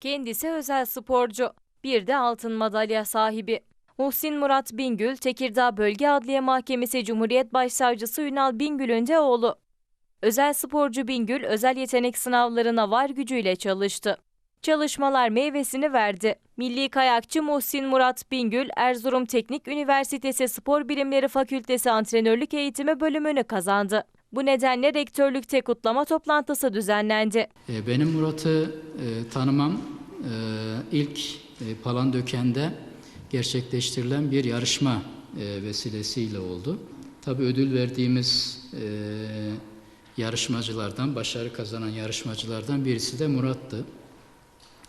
Kendisi özel sporcu. Bir de altın madalya sahibi. Muhsin Murat Bingül, Tekirdağ Bölge Adliye Mahkemesi Cumhuriyet Başsavcısı Ünal Bingül'ün de oğlu. Özel sporcu Bingül, özel yetenek sınavlarına var gücüyle çalıştı. Çalışmalar meyvesini verdi. Milli kayakçı Muhsin Murat Bingül, Erzurum Teknik Üniversitesi Spor Bilimleri Fakültesi Antrenörlük Eğitimi bölümünü kazandı. Bu nedenle rektörlükte kutlama toplantısı düzenlendi. E, Benim Murat'ı e, tanımam e, ilk e, Palandöken'de gerçekleştirilen bir yarışma e, vesilesiyle oldu. Tabii ödül verdiğimiz e, yarışmacılardan, başarı kazanan yarışmacılardan birisi de Murat'tı.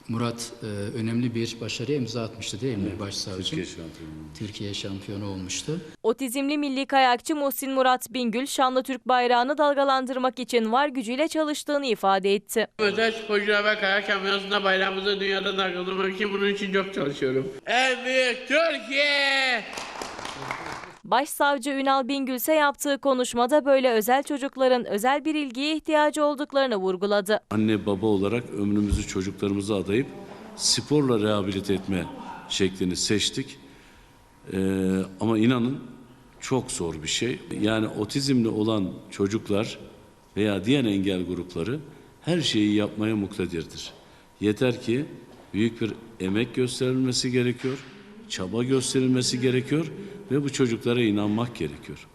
Murat e, önemli bir başarıya imza atmıştı değil mi başsavcım? Türkiye şampiyonu. Türkiye şampiyonu olmuştu. Otizmli milli kayakçı Muhsin Murat Bingül, şanlı Türk bayrağını dalgalandırmak için var gücüyle çalıştığını ifade etti. Özel sporcular ve kayak camiasında bayrağımızı dünyada dalgalandırmak için bunun için çok çalışıyorum. En büyük Türkiye! Başsavcı Ünal Bingül ise yaptığı konuşmada böyle özel çocukların özel bir ilgiye ihtiyacı olduklarını vurguladı. Anne baba olarak ömrümüzü çocuklarımıza adayıp sporla rehabilite etme şeklini seçtik. Ee, ama inanın çok zor bir şey. Yani otizmli olan çocuklar veya diğer engel grupları her şeyi yapmaya muktedirdir. Yeter ki büyük bir emek gösterilmesi gerekiyor, çaba gösterilmesi gerekiyor ve bu çocuklara inanmak gerekiyor.